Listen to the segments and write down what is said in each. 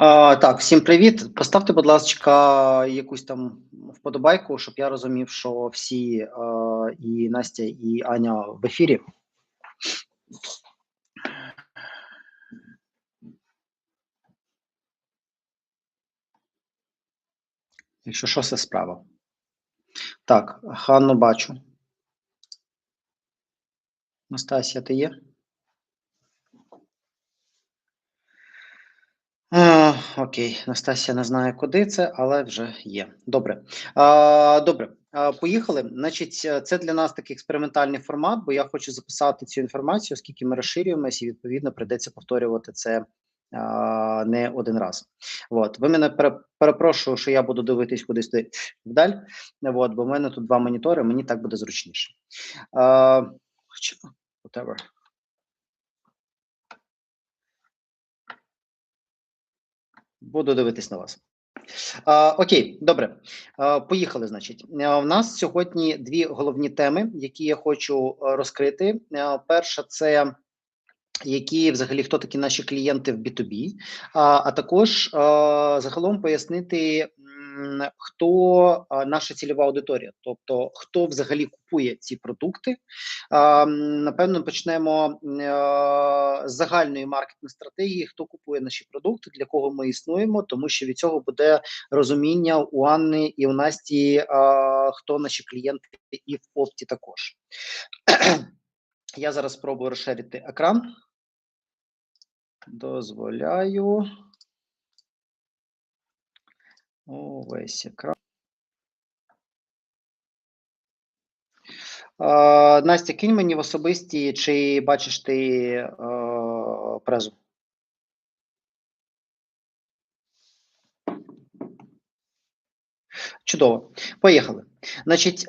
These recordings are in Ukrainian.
А, так, всім привіт. Поставте, будь ласка, якусь там вподобайку, щоб я розумів, що всі а, і Настя, і Аня в ефірі. Якщо що, це справа. Так, Ханну бачу. Настасія, ти є? А, окей, Настасія не знає, куди це, але вже є. Добре. А, добре, поїхали. Значить, це для нас такий експериментальний формат, бо я хочу записати цю інформацію, оскільки ми розширюємося, і відповідно прийдеться повторювати це не один раз. От. Ви мене пере, перепрошую, що я буду дивитись кудись вдаль. От, бо в мене тут два монітори, мені так буде зручніше. А, whatever. Буду дивитись на вас. А, окей, добре. А, поїхали. Значить, А, в нас сьогодні дві головні теми, які я хочу розкрити. А, перша це які взагалі хто такі наші клієнти в B2B, а, а також а, загалом пояснити, хто наша цільова аудиторія, тобто хто взагалі купує ці продукти. Напевно, почнемо з загальної маркетинг стратегії, хто купує наші продукти, для кого ми існуємо, тому що від цього буде розуміння у Анни і у Насті, хто наші клієнти, і в опті також. Я зараз спробую розширити екран. Дозволяю. Увесь екран. Настя, кинь мені в особисті, чи бачиш ти е, презу? Чудово. Поїхали. Значить,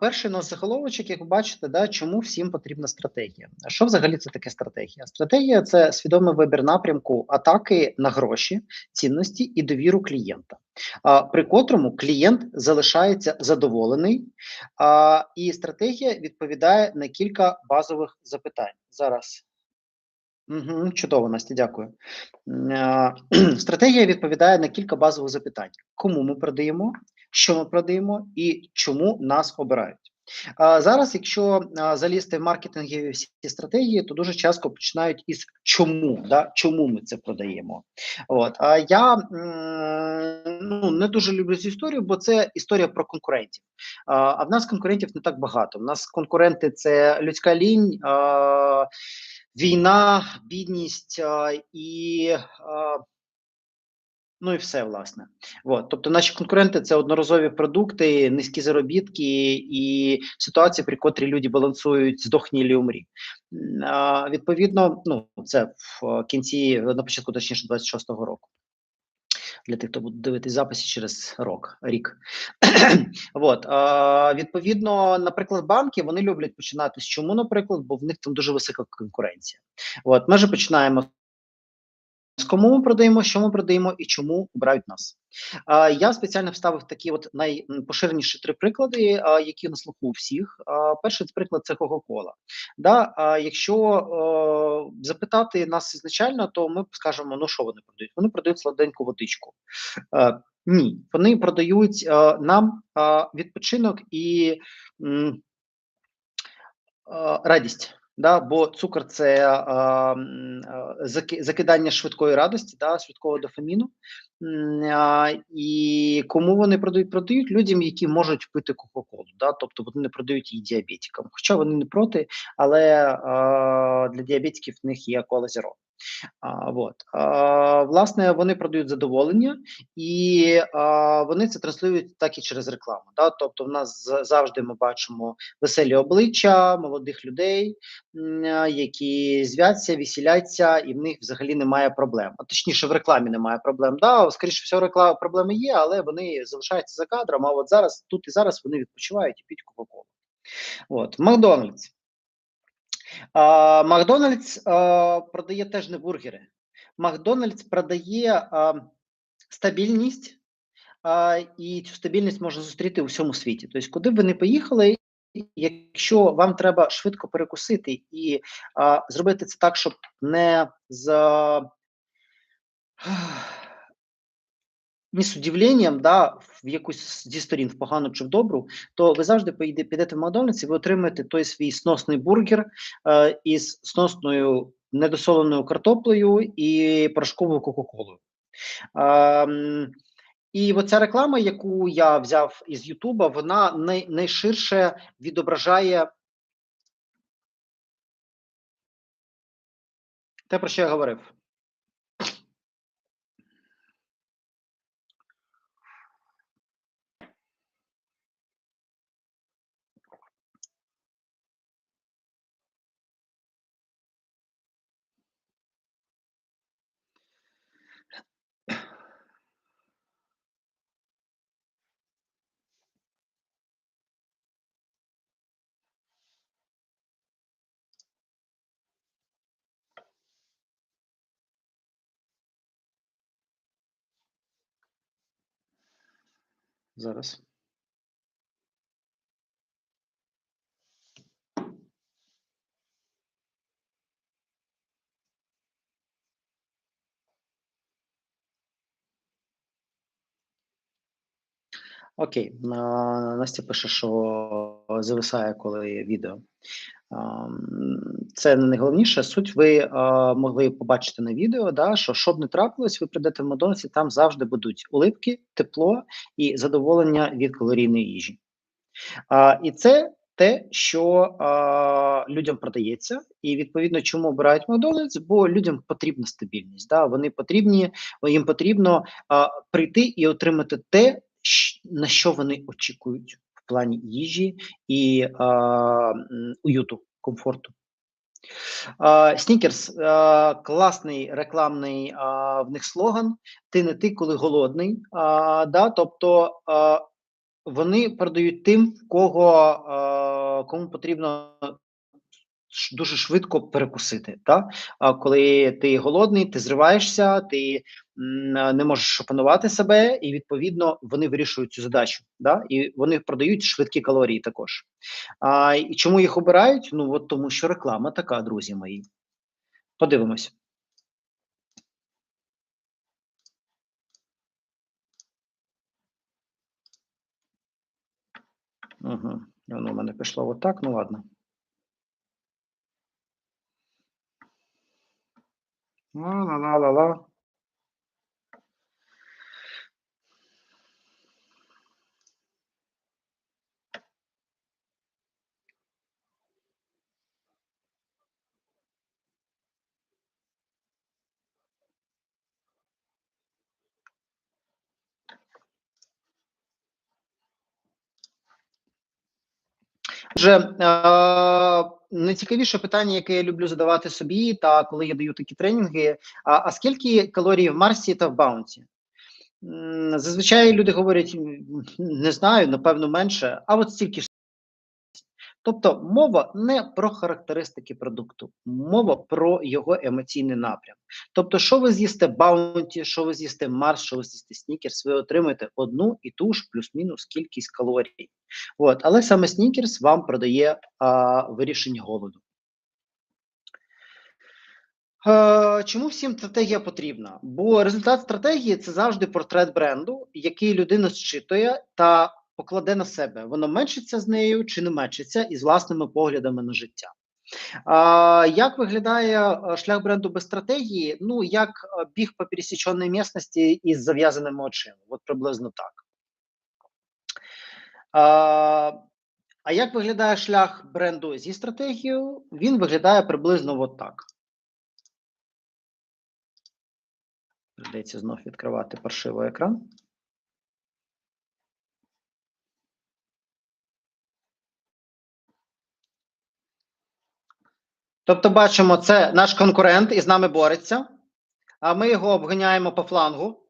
перший наш заголовочок, як ви бачите, да, чому всім потрібна стратегія? Що взагалі це таке стратегія? Стратегія це свідомий вибір напрямку атаки на гроші, цінності і довіру клієнта, при котрому клієнт залишається задоволений, і стратегія відповідає на кілька базових запитань. Зараз. Чудово, Настя, дякую. Стратегія відповідає на кілька базових запитань: кому ми продаємо, що ми продаємо і чому нас обирають. Зараз, якщо залізти в маркетингові всі стратегії, то дуже часто починають із чому, да? чому ми це продаємо. От. А я ну, не дуже люблю цю історію, бо це історія про конкурентів. А, в нас конкурентів не так багато. В нас конкуренти це людська лінь. Війна, бідність і ну і все власне. От. Тобто наші конкуренти це одноразові продукти, низькі заробітки і ситуації, при котрій люди балансують здохнілі умрі. Відповідно, ну це в кінці на початку, точніше, 26-го року. Для тих, хто буде дивитись записи через рок, рік. От, а, відповідно, наприклад, банки вони люблять починати з чому, наприклад, бо в них там дуже висока конкуренція. От, ми вже починаємо кому ми продаємо, що ми продаємо і чому обирають нас. Я спеціально вставив такі от найпоширеніші три приклади, які на слуху всіх. Перший приклад це Coca-Cola. Да, якщо запитати нас ізначально, то ми скажемо, ну що вони продають? Вони продають сладеньку водичку. Ні, вони продають нам відпочинок і радість. Да, бо цукор це а, а, закидання швидкої радості, да, швидкого дофаміну. І кому вони продають? Продають людям, які можуть пити Кока-Колу. Да, тобто вони не продають її діабетикам. Хоча вони не проти, але а, для діабетиків в них є кола зеро. А, вот. а, власне, вони продають задоволення, і а, вони це транслюють так і через рекламу. Да? Тобто, в нас завжди ми бачимо веселі обличчя молодих людей, які звяться, весіляться, і в них взагалі немає проблем. А точніше, в рекламі немає проблем. Да, скоріше всього, реклама проблеми є, але вони залишаються за кадром. А от зараз, тут і зараз вони відпочивають і п'ють Кока-Колу. От Макдональдс. Макдональдс продає теж не бургери. Макдональдс продає а, стабільність, а, і цю стабільність можна зустріти у всьому світі. Тобто, куди б ви не поїхали, якщо вам треба швидко перекусити і а, зробити це так, щоб не за не з удивленням, да, в якусь зі сторін, в погану чи в добру, то ви завжди поїде, підете в Макдональдс і ви отримаєте той свій сносний бургер е, із сносною недосоленою картоплею і порошковою Кока-Колою. Ем, і оця реклама, яку я взяв із Ютуба, вона най, найширше відображає те, про що я говорив. Зараз. Окей, на- Настя пише, що зависає, коли відео. Це не найголовніше. Суть ви могли побачити на відео, да, що щоб не трапилось, ви прийдете в Макдональдс, і там завжди будуть улипки, тепло і задоволення від калорійної їжі. І це те, що а, людям продається, і відповідно, чому обирають Макдональдс, бо людям потрібна стабільність. Да? Вони потрібні, їм потрібно а, прийти і отримати те, на що вони очікують в плані їжі і м, уюту, комфорту. Снікерс класний рекламний в них слоган. Ти не ти, коли голодний. Да? Тобто вони продають тим, кого кому потрібно дуже швидко перекусити. Та? А коли ти голодний, ти зриваєшся, ти не можеш опанувати себе, і відповідно вони вирішують цю задачу. Да? І вони продають швидкі калорії також. А, і чому їх обирають? Ну от тому, що реклама така, друзі мої. Подивимось. Угу. Воно в мене пішло отак, ну ладно. Ла-ла-ла-ла-ла. Отже, е, найцікавіше питання, яке я люблю задавати собі, та коли я даю такі тренінги: а, а скільки калорій в Марсі та в Баунті? Зазвичай люди говорять, не знаю, напевно, менше, а от стільки ж. Тобто мова не про характеристики продукту, мова про його емоційний напрям. Тобто, що ви з'їсте Баунті, що ви з'їсте Марс, що ви з'їсте Снікерс, ви отримаєте одну і ту ж плюс-мінус кількість калорій. От, але саме Снікерс вам продає а, вирішення голоду. Е, чому всім стратегія потрібна? Бо результат стратегії це завжди портрет бренду, який людина зчитує та покладе на себе. Воно мечиться з нею чи не мечиться із власними поглядами на життя. Як виглядає е, шлях бренду без стратегії? Ну, як е, біг по пересіченій місності із зав'язаними очима. От приблизно так. А, а як виглядає шлях бренду зі стратегією? Він виглядає приблизно от так. Придеться знов відкривати паршивий екран. Тобто, бачимо, це наш конкурент і з нами бореться, а ми його обганяємо по флангу.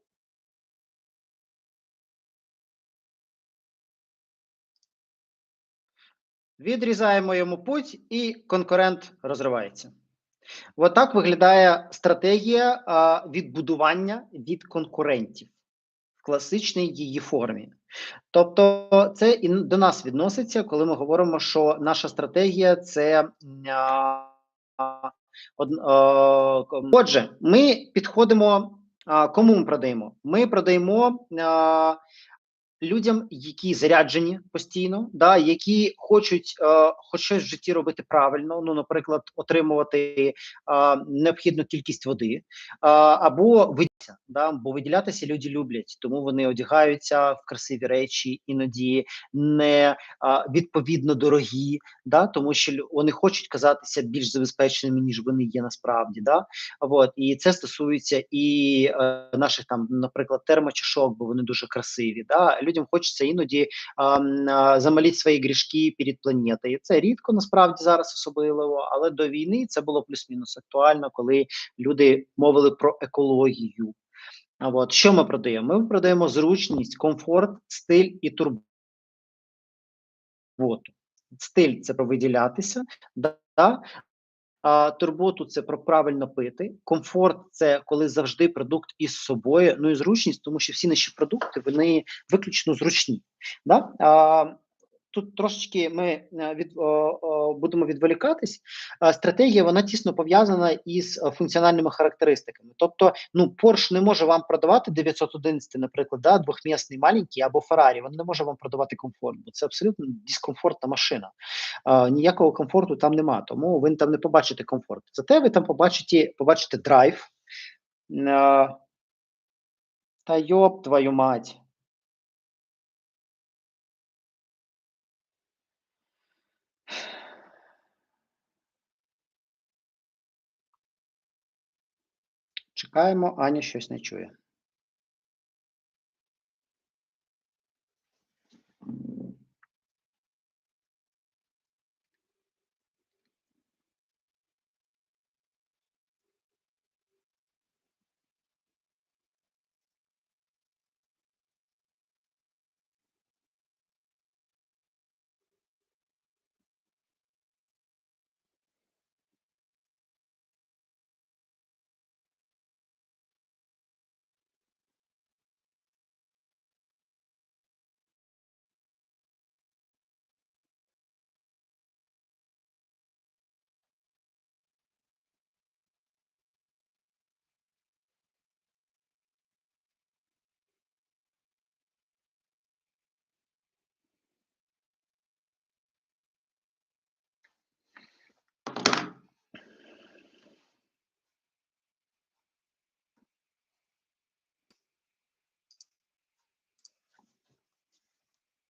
Відрізаємо йому путь, і конкурент розривається. Отак виглядає стратегія відбудування від конкурентів в класичній її формі. Тобто, це і до нас відноситься, коли ми говоримо, що наша стратегія це. Отже, ми підходимо кому ми продаємо? Ми продаємо а, людям, які заряджені постійно, да, які хочуть а, хоч щось в житті робити правильно. Ну, наприклад, отримувати а, необхідну кількість води, а, або да, бо виділятися люди люблять, тому вони одягаються в красиві речі, іноді не е, відповідно дорогі, да, тому що вони хочуть казатися більш забезпеченими, ніж вони є насправді. Да. От, і це стосується і е, наших там, наприклад, термочашок, бо вони дуже красиві. Да? Людям хочеться іноді а, м, а, замалити свої грішки перед планетою. Це рідко насправді зараз особливо, але до війни це було плюс-мінус актуально, коли люди мовили про екологію. А от що ми продаємо? Ми продаємо зручність, комфорт, стиль і турботу. Стиль це про виділятися, да, а, турботу це про правильно пити, комфорт це коли завжди продукт із собою. Ну і зручність, тому що всі наші продукти вони виключно зручні. Да? А, тут трошечки ми е, від будемо відволікатись. Стратегія вона тісно пов'язана із е, функціональними характеристиками. Тобто, ну Porsche не може вам продавати 911, наприклад, да, двохмісний маленький або Ferrari, Він не може вам продавати комфорт, бо це абсолютно дискомфортна машина. Ніякого комфорту там нема, тому ви там не побачите комфорт. Зате ви там побачите, побачите драйв. Та йоп твою мать. Чекаємо, Аня щось не чує.